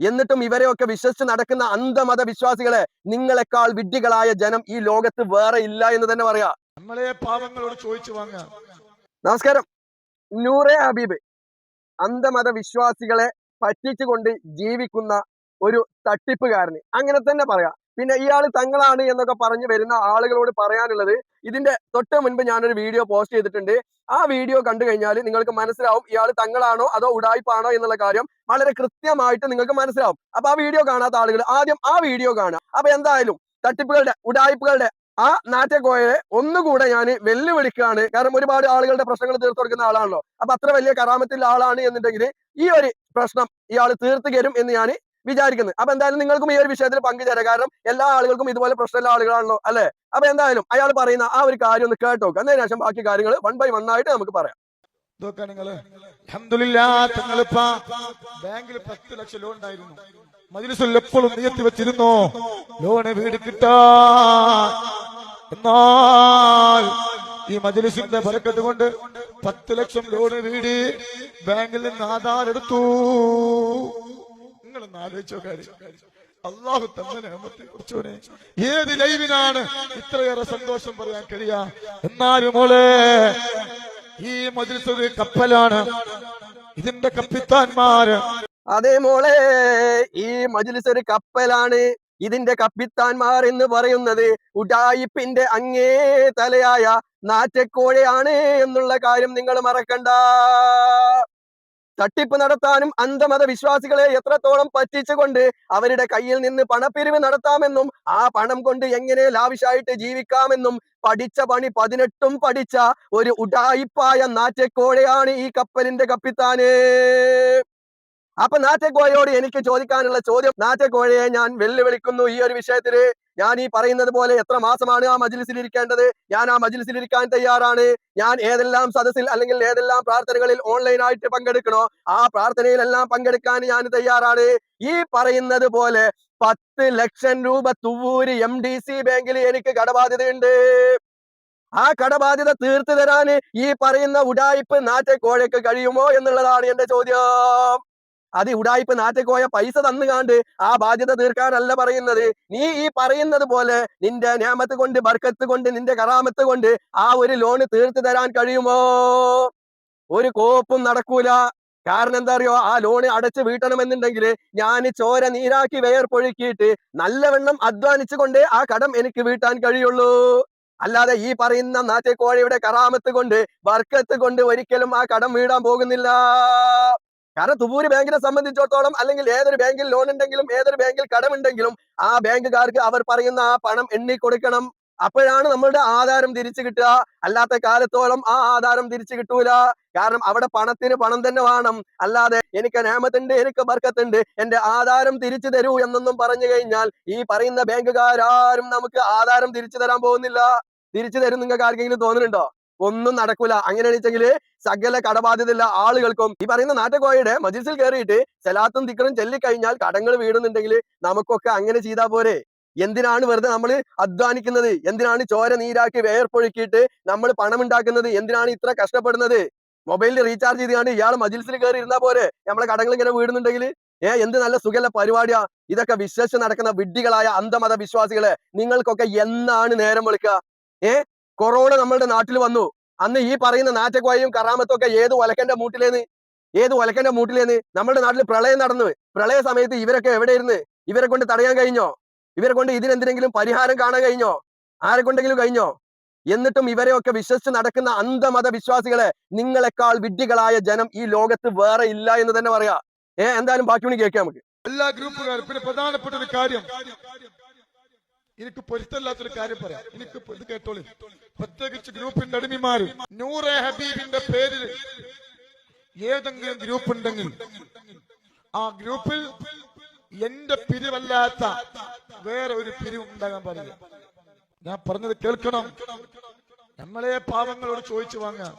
എന്നിട്ടും ഇവരെയൊക്കെ വിശ്വസിച്ച് നടക്കുന്ന അന്ധമത വിശ്വാസികളെ നിങ്ങളെക്കാൾ വിഡ്ഢികളായ ജനം ഈ ലോകത്ത് വേറെ ഇല്ല എന്ന് തന്നെ പറയാ. നമ്മളെ പാവങ്ങളോട് ചോദിച്ചു വാങ്ങാം. നമസ്കാരം. നൂറെ ഹബീബ്. അന്ധമത വിശ്വാസികളെ പറ്റിച്ചുകൊണ്ട് ജീവിക്കുന്ന ഒരു തട്ടിപ്പുകാരന്. അങ്ങനെ തന്നെ പറയാം. പിന്നെ ഇയാൾ തങ്ങളാണ് എന്നൊക്കെ പറഞ്ഞ് വരുന്ന ആളുകളോട് പറയാനുള്ളത്. ഇതിന്റെ തൊട്ട് മുൻപ് ഞാനൊരു വീഡിയോ പോസ്റ്റ് ചെയ്തിട്ടുണ്ട്. ആ വീഡിയോ കണ്ടു കഴിഞ്ഞാൽ നിങ്ങൾക്ക് മനസ്സിലാവും ഇയാൾ തങ്ങളാണോ അതോ ഉടായ്പാണോ എന്നുള്ള കാര്യം വളരെ കൃത്യമായിട്ട് നിങ്ങൾക്ക് മനസ്സിലാവും. അപ്പൊ ആ വീഡിയോ കാണാത്ത ആളുകൾ ആദ്യം ആ വീഡിയോ കാണുക. അപ്പൊ എന്തായാലും തട്ടിപ്പുകളുടെ ഉടായ്പകളുടെ ആ നാറ്റക്കോയെ ഒന്നുകൂടെ ഞാൻ വെല്ലുവിളിക്കുകയാണ്. കാരണം ഒരുപാട് ആളുകളുടെ പ്രശ്നങ്ങൾ തീർത്തു കൊടുക്കുന്ന ആളാണല്ലോ. അപ്പൊ അത്ര വലിയ കറാമത്തിലുള്ള ആളാണ് എന്നുണ്ടെങ്കിൽ ഈ ഒരു പ്രശ്നം ഇയാൾ തീർത്തു തരും എന്ന് ഞാൻ വിചാരിക്കുന്നത്. അപ്പൊ എന്തായാലും നിങ്ങൾക്കും ഈ ഒരു വിഷയത്തിൽ പങ്കുചേരാം കാരണം എല്ലാ ആളുകൾക്കും ഇതുപോലെ പ്രശ്നമുള്ള ആളുകളാണല്ലോ അല്ലെ? അപ്പൊ എന്തായാലും അയാൾ പറയുന്ന ആ ഒരു കാര്യം ഒന്ന് കേട്ടോക്ക് എന്നതിന് ശേഷം ബാക്കി കാര്യങ്ങൾ വൺ ബൈ വൺ ആയിട്ട് നമുക്ക് പറയാം. തങ്ങളിപ്പ ബാങ്കിൽ പത്ത് ലക്ഷം ലോൺ ഉണ്ടായിരുന്നു. മജിലിസിൽ എപ്പോഴും നിയത്തി വെച്ചിരുന്നു. ലോണ് വീട് കിട്ടാ. എന്നാൽ ഈ മജിലിസിന്റെ ബരക്കത്ത് കൊണ്ട് പത്ത് ലക്ഷം ലോണ് വീട് ബാങ്കിൽ നിന്ന് ആധാർ എടുത്തു. നിങ്ങളൊന്ന് ആലോചിച്ചോ കാര്യം അള്ളാഹു തന്നെ കുറിച്ചോനെ. ഏത് ലൈവിനാണ് ഇത്രയേറെ സന്തോഷം പറയാൻ കഴിയാ? എന്നാലും മോളെ ഈ മജിൽസ് കപ്പലാണ്. ഇതിന്റെ കപ്പിത്താന്മാര്. അതെ മോളെ ഈ മജ്ലിസ് ഒരു കപ്പലാണ്. ഇതിന്റെ കപ്പിത്താൻമാർ എന്ന് പറയുന്നത് ഉഡായിപ്പിന്റെ അങ്ങേ തലയായ നാറ്റക്കോഴയാണ് എന്നുള്ള കാര്യം നിങ്ങൾ മറക്കണ്ട. തട്ടിപ്പ് നടത്താനും അന്ധമത വിശ്വാസികളെ എത്രത്തോളം പറ്റിച്ചുകൊണ്ട് അവരുടെ കയ്യിൽ നിന്ന് പണപ്പിരിവ് നടത്താമെന്നും ആ പണം കൊണ്ട് എങ്ങനെ ലാവിഷായിട്ട് ജീവിക്കാമെന്നും പഠിച്ച പണി പതിനെട്ടും പഠിച്ച ഒരു ഉടായിപ്പായ നാറ്റക്കോഴയാണ് ഈ കപ്പലിന്റെ കപ്പിത്താന്. അപ്പൊ നാറ്റക്കോഴയോട് എനിക്ക് ചോദിക്കാനുള്ള ചോദ്യം. നാറ്റക്കോഴയെ ഞാൻ വെല്ലുവിളിക്കുന്നു ഈ ഒരു വിഷയത്തിൽ. ഞാൻ ഈ പറയുന്നത് പോലെ എത്ര മാസമാണ് ആ മജിലിസിൽ ഇരിക്കേണ്ടത് ഞാൻ ആ മജിലിസിൽ ഇരിക്കാൻ തയ്യാറാണ്. ഞാൻ ഏതെല്ലാം സദസ്സിൽ അല്ലെങ്കിൽ ഏതെല്ലാം പ്രാർത്ഥനകളിൽ ഓൺലൈനായിട്ട് പങ്കെടുക്കണോ? ആ പ്രാർത്ഥനയിലെല്ലാം പങ്കെടുക്കാൻ ഞാൻ തയ്യാറാണ്. ഈ പറയുന്നത് പോലെ പത്ത് ലക്ഷം രൂപ തുവൂര് എം ഡി സി ബാങ്കിൽ എനിക്ക് കടബാധ്യതയുണ്ട്. ആ കടബാധ്യത തീർത്തു തരാൻ ഈ പറയുന്ന ഉടായിപ്പ് നാറ്റക്കോഴയ്ക്ക് കഴിയുമോ എന്നുള്ളതാണ് എന്റെ ചോദ്യം. അത് ഉടായിപ്പ് നാറ്റക്കോയ പൈസ തന്നുകാണ്ട് ആ ബാധ്യത തീർക്കാനല്ല പറയുന്നത്. നീ ഈ പറയുന്നത് പോലെ നിന്റെ നിയമത്ത് കൊണ്ട് ബർക്കത്ത് കൊണ്ട് നിന്റെ കറാമത്ത് കൊണ്ട് ആ ഒരു ലോണ് തീർത്തു തരാൻ കഴിയുമോ? ഒരു കോപ്പും നടക്കൂല. കാരണം എന്താ അറിയോ? ആ ലോണ് അടച്ചു വീട്ടണമെന്നുണ്ടെങ്കിൽ ഞാൻ ചോര നീരാക്കി വേർപ്പൊഴുക്കിയിട്ട് നല്ലവണ്ണം അധ്വാനിച്ചുകൊണ്ട് ആ കടം എനിക്ക് വീട്ടാൻ കഴിയുള്ളൂ. അല്ലാതെ ഈ പറയുന്ന നാറ്റക്കോഴയുടെ കറാമത്ത് കൊണ്ട് ബർക്കത്ത് കൊണ്ട് ഒരിക്കലും ആ കടം വീടാൻ പോകുന്നില്ല. കാരണം തുബൂര് ബാങ്കിനെ സംബന്ധിച്ചിടത്തോളം അല്ലെങ്കിൽ ഏതൊരു ബാങ്കിൽ ലോൺ ഉണ്ടെങ്കിലും ഏതൊരു ബാങ്കിൽ കടമുണ്ടെങ്കിലും ആ ബാങ്കുകാർക്ക് അവർ പറയുന്ന ആ പണം എണ്ണി കൊടുക്കണം. അപ്പോഴാണ് നമ്മളുടെ ആധാരം തിരിച്ചു കിട്ടുക. അല്ലാത്ത കാലത്തോളം ആ ആധാരം തിരിച്ചു കിട്ടൂല. കാരണം അവിടെ പണത്തിന് പണം തന്നെ വേണം. അല്ലാതെ എനിക്ക് നേമത്തുണ്ട് എനിക്ക് ബർക്കത്തുണ്ട് എന്റെ ആധാരം തിരിച്ചു തരൂ എന്നൊന്നും പറഞ്ഞു കഴിഞ്ഞാൽ ഈ പറയുന്ന ബാങ്കുകാരും നമുക്ക് ആധാരം തിരിച്ചു തരാൻ പോകുന്നില്ല. തിരിച്ചു തരും നിങ്ങൾക്ക് ആർക്കെങ്കിലും തോന്നുന്നുണ്ടോ ഒന്നും നടക്കൂല. അങ്ങനെ വെച്ചെങ്കിൽ സകല കടബാധ്യതയുള്ള ആളുകൾക്കും ഈ പറയുന്ന നാട്ടക്കോയയുടെ മജിസിൽ കയറിയിട്ട് സലാത്തും തിക്കറും ചൊല്ലിക്കഴിഞ്ഞാൽ കടങ്ങൾ വീടുന്നുണ്ടെങ്കിൽ നമുക്കൊക്കെ അങ്ങനെ ചെയ്താൽ പോരെ. എന്തിനാണ് വെറുതെ നമ്മൾ അധ്വാനിക്കുന്നത്? എന്തിനാണ് ചോര നീരാക്കി വേർപ്പൊഴുക്കിയിട്ട് നമ്മൾ പണം ഉണ്ടാക്കുന്നത് എന്തിനാണ് ഇത്ര കഷ്ടപ്പെടുന്നത്? മൊബൈലിൽ റീചാർജ് ചെയ്തുകൊണ്ട് ഇയാൾ മജിൽസിൽ കയറി ഇരുന്നാ പോരെ? നമ്മളെ കടങ്ങൾ ഇങ്ങനെ വീടുന്നുണ്ടെങ്കിൽ? ഏ എന്ത് നല്ല സുഖല പരിപാടിയാ. ഇതൊക്കെ വിശ്വസിച്ച് നടക്കുന്ന വിഡ്ഢികളായ അന്ധമത വിശ്വാസികളെ നിങ്ങൾക്കൊക്കെ എന്നാണ് നേരം വിളിക്കുക? ഏ കൊറോണ നമ്മളുടെ നാട്ടിൽ വന്നു. അന്ന് ഈ പറയുന്ന നാറ്റക്കോയും കറാമത്തും ഒക്കെ ഏത് ഒലക്കന്റെ മൂട്ടിലേന്ന്? ഏത് ഒലക്കന്റെ മൂട്ടിലേന്ന്? നമ്മുടെ നാട്ടിൽ പ്രളയം നടന്നു. പ്രളയ സമയത്ത് ഇവരൊക്കെ എവിടെ ഇരുന്ന്? ഇവരെ കൊണ്ട് തടയാൻ കഴിഞ്ഞോ? ഇവരെ കൊണ്ട് ഇതിനെന്തിനെങ്കിലും പരിഹാരം കാണാൻ കഴിഞ്ഞോ? ആരെ കൊണ്ടെങ്കിലും കഴിഞ്ഞോ? എന്നിട്ടും ഇവരെയൊക്കെ വിശ്വസിച്ച് നടക്കുന്ന അന്ധമത വിശ്വാസികളെ നിങ്ങളെക്കാൾ വിഡ്ഢികളായ ജനം ഈ ലോകത്ത് വേറെ ഇല്ല എന്ന് തന്നെ പറയാ. ഏ എന്തായാലും ബാക്കി ഒന്ന് കേൾക്കാം നമുക്ക്. എല്ലാ ഗ്രൂപ്പുകാരും. പിന്നെ പ്രധാനപ്പെട്ട ഒരു കാര്യം. എനിക്ക് പൊരുത്തല്ലാത്തൊരു കാര്യം പറയാം. എനിക്ക് ഇത് കേട്ടോളി. പ്രത്യേകിച്ച് ഗ്രൂപ്പിന്റെ അടിമിമാര്. നൂറെ ഹബീബിന്റെ പേരിൽ ഏതെങ്കിലും ഗ്രൂപ്പ് ഉണ്ടെങ്കിൽ ആ ഗ്രൂപ്പിൽ എന്റെ പിരിവല്ലാത്ത വേറെ ഒരു പിരിവ് ഉണ്ടാകാൻ പാടില്ല. ഞാൻ പറഞ്ഞത് കേൾക്കണം. നമ്മളെ പാവങ്ങളോട് ചോദിച്ചു വാങ്ങാം.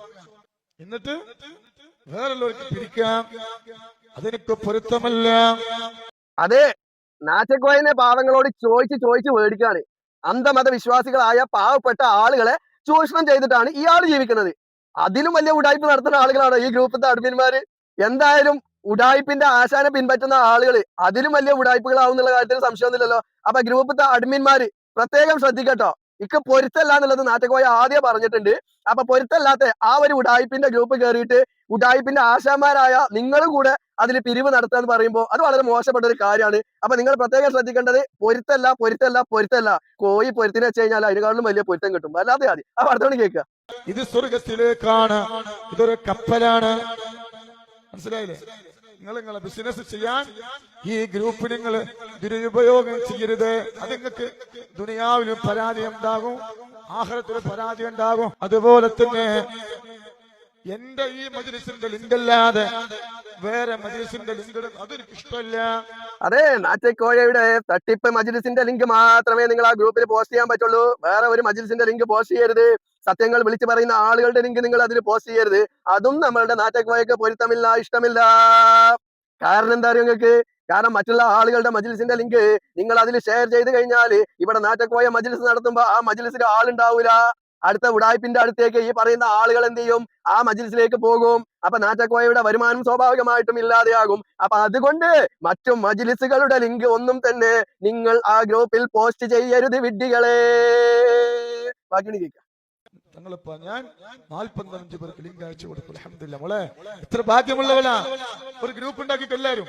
എന്നിട്ട് വേറെ പിരിക്കാം. അതെനിക്ക് പൊരുത്തമല്ല. അതെ. നാറ്റക്കോയനെ പാവങ്ങളോട് ചോദിച്ച് ചോദിച്ച് മേടിക്കാണ് അന്ധമത വിശ്വാസികളായ പാവപ്പെട്ട ആളുകളെ ചൂഷണം ചെയ്തിട്ടാണ് ഇയാൾ ജീവിക്കുന്നത്. അതിലും വലിയ ഉടായ്പ നടത്തുന്ന ആളുകളാണ് ഈ ഗ്രൂപ്പിലത്തെ അഡ്മിന്മാര് എന്തായാലും ഉടായ്പിന്റെ ആശാനെ പിൻപറ്റുന്ന ആളുകൾ അതിലും വലിയ ഉടായ്പകളാവും എന്നുള്ള കാര്യത്തിൽ സംശയമൊന്നുമില്ലല്ലോ. അപ്പൊ ഗ്രൂപ്പിലത്തെ അഡ്മിന്മാര് പ്രത്യേകം ശ്രദ്ധിക്കട്ടോ. ഇക്ക് പൊരുത്തല്ല എന്നുള്ളത് നാട്ടുകോയ ആദ്യം പറഞ്ഞിട്ടുണ്ട്. അപ്പൊ പൊരുത്തല്ലാത്ത ആ ഒരു ഉടായ്പിന്റെ ഗ്രൂപ്പ് കയറിയിട്ട് ഉടായ്പിന്റെ ആശാന്മാരായ നിങ്ങളും കൂടെ അതിൽ പിരിവ് നടത്തുക എന്ന് പറയുമ്പോൾ അത് വളരെ മോശപ്പെട്ട ഒരു കാര്യമാണ്. അപ്പൊ നിങ്ങൾ പ്രത്യേകം ശ്രദ്ധിക്കേണ്ടത് പൊരുത്തല്ല പൊരുത്തല്ല പൊരുത്തല്ല. കോഴി പൊരുത്തിന് വെച്ച് കഴിഞ്ഞാൽ അതിനെക്കാളും വലിയ പൊരുത്തം കിട്ടും. അല്ലാതെ ആദ്യം ആ വർദ്ധന കേൾക്കുക ഇത് സ്വർഗത്തിലേക്കാണ് ഇതൊരു കപ്പലാണ്. മനസ്സിലായില്ലേ? നിങ്ങളെ ബിസിനസ് ചെയ്യാൻ ഈ ഗ്രൂപ്പ് നിങ്ങൾ ദുരുപയോഗം ചെയ്യരുത്. അത് നിങ്ങൾക്ക് ദുനിയാവിലും പരാതി ഉണ്ടാകും. ആഹാരത്തിലും പരാതി ഉണ്ടാകും. അതുപോലെ തന്നെ എന്റെ ഈ മജിലിസിന്റെ ലിങ്കല്ലാതെ വേറെ മജിലിസിന്റെ ലിങ്ക് അതൊരു ഇഷ്ടമല്ല. അതെ നാറ്റക്കോഴയുടെ തട്ടിപ്പ് മജിലിസിന്റെ ലിങ്ക് മാത്രമേ നിങ്ങൾ ആ ഗ്രൂപ്പിൽ പോസ്റ്റ് ചെയ്യാൻ പറ്റുള്ളൂ. വേറെ ഒരു മജിലിസിന്റെ ലിങ്ക് പോസ്റ്റ് ചെയ്യരുത്. സത്യങ്ങൾ വിളിച്ചു പറയുന്ന ആളുകളുടെ ലിങ്ക് നിങ്ങൾ അതിൽ പോസ്റ്റ് ചെയ്യരുത്. അതും നമ്മളുടെ നാറ്റക്കോഴയ്ക്ക് പൊരുത്തമില്ല ഇഷ്ടമില്ല. കാരണം എന്താ അറിയോ നിങ്ങൾക്ക്? കാരണം മറ്റുള്ള ആളുകളുടെ മജിലിസിന്റെ ലിങ്ക് നിങ്ങൾ അതിൽ ഷെയർ ചെയ്ത് കഴിഞ്ഞാൽ ഇവിടെ നാറ്റക്കോയ മജിലിസ് നടത്തുമ്പോ ആ മജിലിസിന്റെ ആളുണ്ടാവൂല. അടുത്ത ഉടായ്പിന്റെ അടുത്തേക്ക് ഈ പറയുന്ന ആളുകൾ എന്ത് ചെയ്യും? ആ മജ്ലിസിലേക്ക് പോകും. അപ്പൊ നാറ്റക്കോയയുടെ വരുമാനം സ്വാഭാവികമായിട്ടും ഇല്ലാതെയാകും. അപ്പൊ അതുകൊണ്ട് മറ്റു മജ്ലിസുകളുടെ ലിങ്ക് ഒന്നും തന്നെ നിങ്ങൾ ആ ഗ്രൂപ്പിൽ പോസ്റ്റ് ചെയ്യരുത് വിഡ്ഢികളെ. ബാക്കി കേൾക്കാം. തങ്ങളിപ്പോ ഞാൻ നാൽപ്പത്തഞ്ച് പേർക്ക് ലിങ്ക് അയച്ചു കൊടുക്കും അലഹമില്ല മോളെ ഇത്ര ഭാഗ്യമുള്ളവനാ. ഒരു ഗ്രൂപ്പ് ഉണ്ടാക്കി എല്ലാരും.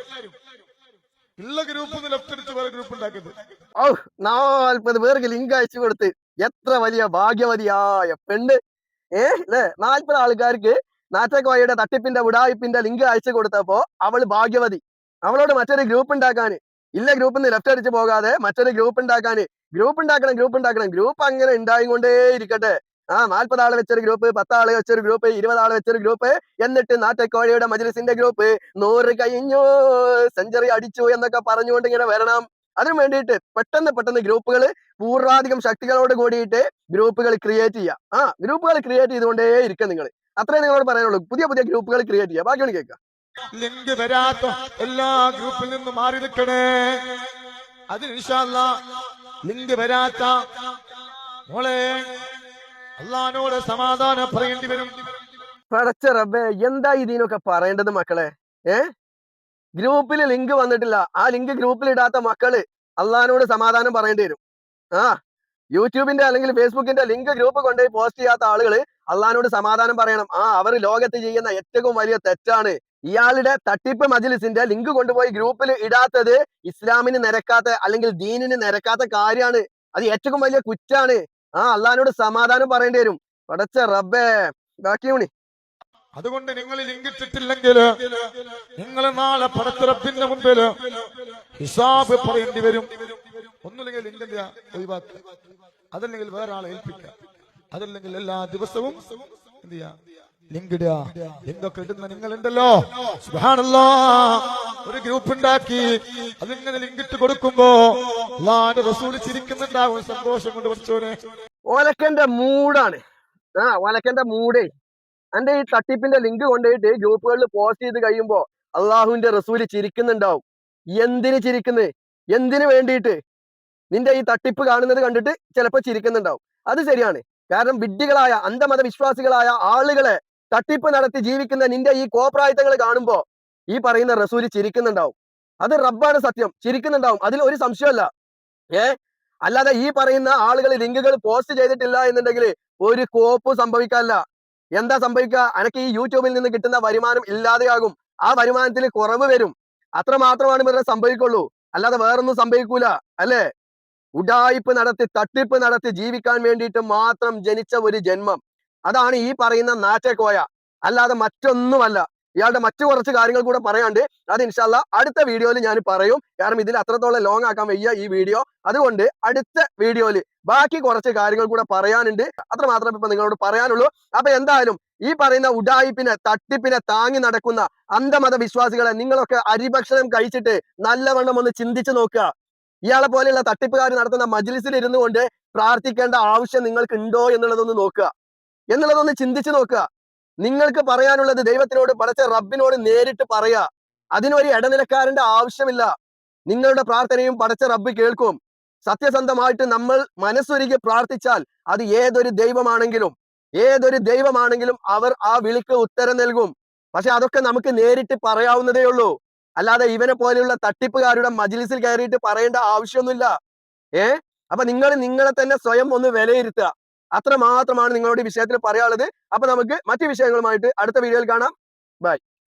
ഉള്ള ഗ്രൂപ്പ് ലെഫ്റ്റ് അടിച്ച് വേറെ ഗ്രൂപ്പ് ഉണ്ടാക്കിയത്. ഓ നാൽപ്പത് പേർക്ക് ലിങ്ക് അയച്ചു കൊടുത്ത്. എത്ര വലിയ ഭാഗ്യവതിയായ പെണ്ണ്. ഏ അല്ലേ നാൽപ്പത് ആൾക്കാർക്ക് നാറ്റക്കോയയുടെ തട്ടിപ്പിന്റെ ഉടായിപ്പിന്റെ ലിങ്ക് അയച്ചു കൊടുത്തപ്പോ അവൾ ഭാഗ്യവതി. അവളോട് മറ്റൊരു ഗ്രൂപ്പ് ഉണ്ടാക്കാന്. ഇല്ല ഗ്രൂപ്പ് നിന്ന് ലെഫ്റ്റ് അടിച്ച് പോകാതെ മറ്റൊരു ഗ്രൂപ്പ് ഉണ്ടാക്കാന്. ഗ്രൂപ്പ് ഉണ്ടാക്കണം ഗ്രൂപ്പ് ഉണ്ടാക്കണം. ഗ്രൂപ്പ് അങ്ങനെ ഉണ്ടായിക്കൊണ്ടേ ഇരിക്കട്ടെ ആ നാൽപ്പത് ആൾ വെച്ചൊരു ഗ്രൂപ്പ് പത്താൾ വെച്ചൊരു ഗ്രൂപ്പ് ഇരുപത് ആൾ വെച്ചൊരു ഗ്രൂപ്പ്. എന്നിട്ട് നാറ്റക്കോഴയുടെ മജ്ലിസിന്റെ ഗ്രൂപ്പ് നൂറ് കഴിഞ്ഞു സെഞ്ചുറി അടിച്ചു എന്നൊക്കെ പറഞ്ഞുകൊണ്ട് ഇങ്ങനെ വരണം. അതിനു വേണ്ടിയിട്ട് പെട്ടെന്ന് പെട്ടെന്ന് ഗ്രൂപ്പുകൾ പൂർവാധികം ശക്തികളോട് കൂടിയിട്ട് ഗ്രൂപ്പുകൾ ക്രിയേറ്റ് ചെയ്യുക ആ ഗ്രൂപ്പുകൾ ക്രിയേറ്റ് ചെയ്തുകൊണ്ടേ ഇരിക്കുക നിങ്ങൾ അത്രേ നിങ്ങളോട് പറയാനുള്ളൂ. പുതിയ പുതിയ ഗ്രൂപ്പുകൾ ക്രിയേറ്റ് ചെയ്യുക ബാക്കി കേൾക്കുക ലിങ്ക് വരാത്ത എല്ലാ ഗ്രൂപ്പിൽ നിന്നും മാറി നിൽക്കണേ. അതിന് ഇൻഷാല്ല ലിങ്ക് വരാത്ത മോളെ അള്ളഹാനോട് സമാധാനം പറയേണ്ടി വരും. പടച്ച റബ്ബേ എന്താ ഇതിനൊക്കെ പറയേണ്ടത് മക്കളെ? ഏ? ഗ്രൂപ്പിൽ ലിങ്ക് വന്നിട്ടില്ല. ആ ലിങ്ക് ഗ്രൂപ്പിൽ ഇടാത്ത മക്കൾ അള്ളഹാനോട് സമാധാനം പറയേണ്ടി വരും. ആ യൂട്യൂബിന്റെ അല്ലെങ്കിൽ ഫേസ്ബുക്കിന്റെ ലിങ്ക് ഗ്രൂപ്പ് കൊണ്ടുപോയി പോസ്റ്റ് ചെയ്യാത്ത ആളുകൾ അള്ളഹാനോട് സമാധാനം പറയണം. ആ അവർ ലോകത്ത് ചെയ്യുന്ന ഏറ്റവും വലിയ തെറ്റാണ്. ഇയാളുടെ തട്ടിപ്പ് മജിലിസിന്റെ ലിങ്ക് കൊണ്ടുപോയി ഗ്രൂപ്പിൽ ഇടാത്തത് ഇസ്ലാമിന് നിരക്കാത്ത അല്ലെങ്കിൽ ദീനിന് നിരക്കാത്ത കാര്യമാണ്. അത് ഏറ്റവും വലിയ കുറ്റാണ്. ആ അള്ളഹാനോട് സമാധാനം പറയേണ്ടി വരും. പടച്ച റബ്ബേ. ബാക്കി ഊണി. അതുകൊണ്ട് നിങ്ങൾ ലിങ്ക് ഇട്ടിട്ടില്ലെങ്കിൽ നിങ്ങൾ നാളെ പടത്തിറപ്പിന്റെ മുമ്പിൽ ഹിസാബ് പറയേണ്ടി വരും. ഒന്നുമില്ലെങ്കിൽ ലിങ്ക് ഒഴിവാക്ക അതല്ലെങ്കിൽ വേറെ ആളെ ഏൽപ്പിക്കുക. അതല്ലെങ്കിൽ എല്ലാ ദിവസവും എന്ത് ചെയ്യാം ലിങ്ക് ഇടുക. ലിങ്ക് ഒക്കെ ഇടുന്ന നിങ്ങൾ ഉണ്ടല്ലോ സുബ്ഹാനല്ലാ. ഒരു ഗ്രൂപ്പ് ഉണ്ടാക്കി അതിങ്ങനെ ലിങ്കിട്ട് കൊടുക്കുമ്പോ റസൂൽ സന്തോഷം കൊണ്ട് പഠിച്ചോനെ ഓലക്കന്റെ മൂടാണ്. ആ ഓലക്കന്റെ മൂടേ. എന്റെ ഈ തട്ടിപ്പിന്റെ ലിങ്ക് കൊണ്ടുപോയിട്ട് ഗ്രൂപ്പുകളിൽ പോസ്റ്റ് ചെയ്ത് കഴിയുമ്പോ അള്ളാഹുവിന്റെ റസൂൽ ചിരിക്കുന്നുണ്ടാവും. എന്തിന് ചിരിക്കുന്നത് എന്തിനു വേണ്ടിയിട്ട്? നിന്റെ ഈ തട്ടിപ്പ് കാണുന്നത് കണ്ടിട്ട് ചിലപ്പോൾ ചിരിക്കുന്നുണ്ടാവും. അത് ശരിയാണ്. കാരണം വിഡ്ഢികളായ അന്ധമത വിശ്വാസികളായ ആളുകളെ തട്ടിപ്പ് നടത്തി ജീവിക്കുന്ന നിന്റെ ഈ കോപ്രായത്തങ്ങൾ കാണുമ്പോ ഈ പറയുന്ന റസൂൽ ചിരിക്കുന്നുണ്ടാവും. അത് റബ്ബാണ് സത്യം. ചിരിക്കുന്നുണ്ടാവും. അതിൽ ഒരു സംശയമല്ല. ഏ? അല്ലാതെ ഈ പറയുന്ന ആളുകൾ ലിങ്കുകൾ പോസ്റ്റ് ചെയ്തിട്ടില്ല എന്നുണ്ടെങ്കിൽ ഒരു കോപ്പ് സംഭവിക്കാനില്ല. എന്താ സംഭവിക്കുക? അനക്ക് ഈ യൂട്യൂബിൽ നിന്ന് കിട്ടുന്ന വരുമാനം ഇല്ലാതെയാകും. ആ വരുമാനത്തിൽ കുറവ് വരും. അത്ര മാത്രമാണ് ഇവരുടെ സംഭവിക്കുള്ളൂ. അല്ലാതെ വേറൊന്നും സംഭവിക്കൂല. അല്ലേ? ഉഡായിപ്പ് നടത്തി തട്ടിപ്പ് നടത്തി ജീവിക്കാൻ വേണ്ടിയിട്ട് മാത്രം ജനിച്ച ഒരു ജന്മം. അതാണ് ഈ പറയുന്ന നാറ്റക്കോയ അല്ലാതെ മറ്റൊന്നുമല്ല. ഇയാളുടെ മറ്റു കുറച്ച് കാര്യങ്ങൾ കൂടെ പറയാണ്ട് അത് ഇൻഷാല്ല അടുത്ത വീഡിയോയിൽ ഞാൻ പറയും. കാരണം ഇതിൽ അത്രത്തോളം ലോങ് ആക്കാൻ വയ്യ ഈ വീഡിയോ. അതുകൊണ്ട് അടുത്ത വീഡിയോയിൽ ബാക്കി കുറച്ച് കാര്യങ്ങൾ കൂടെ പറയാനുണ്ട്. അത്ര മാത്രമേ ഇപ്പൊ നിങ്ങളോട് പറയാനുള്ളൂ. അപ്പൊ എന്തായാലും ഈ പറയുന്ന ഉഡായിപ്പിനെ തട്ടിപ്പിനെ താങ്ങി നടക്കുന്ന അന്ധമത വിശ്വാസികളെ നിങ്ങളൊക്കെ അരിഭക്ഷണം കഴിച്ചിട്ട് നല്ലവണ്ണം ഒന്ന് ചിന്തിച്ചു നോക്കുക. ഇയാളെ പോലെയുള്ള തട്ടിപ്പുകാർ നടത്തുന്ന മജ്ലിസിൽ ഇരുന്നു കൊണ്ട് പ്രാർത്ഥിക്കേണ്ട ആവശ്യം നിങ്ങൾക്ക് ഉണ്ടോ എന്നുള്ളതൊന്ന് നോക്കുക. എന്നുള്ളതൊന്ന് ചിന്തിച്ചു നോക്കുക. നിങ്ങൾക്ക് പറയാനുള്ളത് ദൈവത്തിനോട് പടച്ച റബ്ബിനോട് നേരിട്ട് പറയാ. അതിനൊരു ഇടനിലക്കാരന്റെ ആവശ്യമില്ല. നിങ്ങളുടെ പ്രാർത്ഥനയും പടച്ച റബ്ബ് കേൾക്കും. സത്യസന്ധമായിട്ട് നമ്മൾ മനസ്സൊരുക്കി പ്രാർത്ഥിച്ചാൽ അത് ഏതൊരു ദൈവമാണെങ്കിലും ഏതൊരു ദൈവമാണെങ്കിലും അവർ ആ വിളിക്ക് ഉത്തരം നൽകും. പക്ഷെ അതൊക്കെ നമുക്ക് നേരിട്ട് പറയാവുന്നതേ ഉള്ളൂ. അല്ലാതെ ഇവനെ പോലെയുള്ള തട്ടിപ്പുകാരുടെ മജിലിസിൽ കയറിയിട്ട് പറയേണ്ട ആവശ്യമൊന്നുമില്ല. ഏ? അപ്പൊ നിങ്ങൾ നിങ്ങളെ തന്നെ സ്വയം ഒന്ന് വിലയിരുത്തുക. അത്ര മാത്രമാണ് നിങ്ങളോട് ഈ വിഷയത്തിൽ പറയാനുള്ളത്. അപ്പൊ നമുക്ക് മറ്റു വിഷയങ്ങളുമായിട്ട് അടുത്ത വീഡിയോയിൽ കാണാം. ബൈ.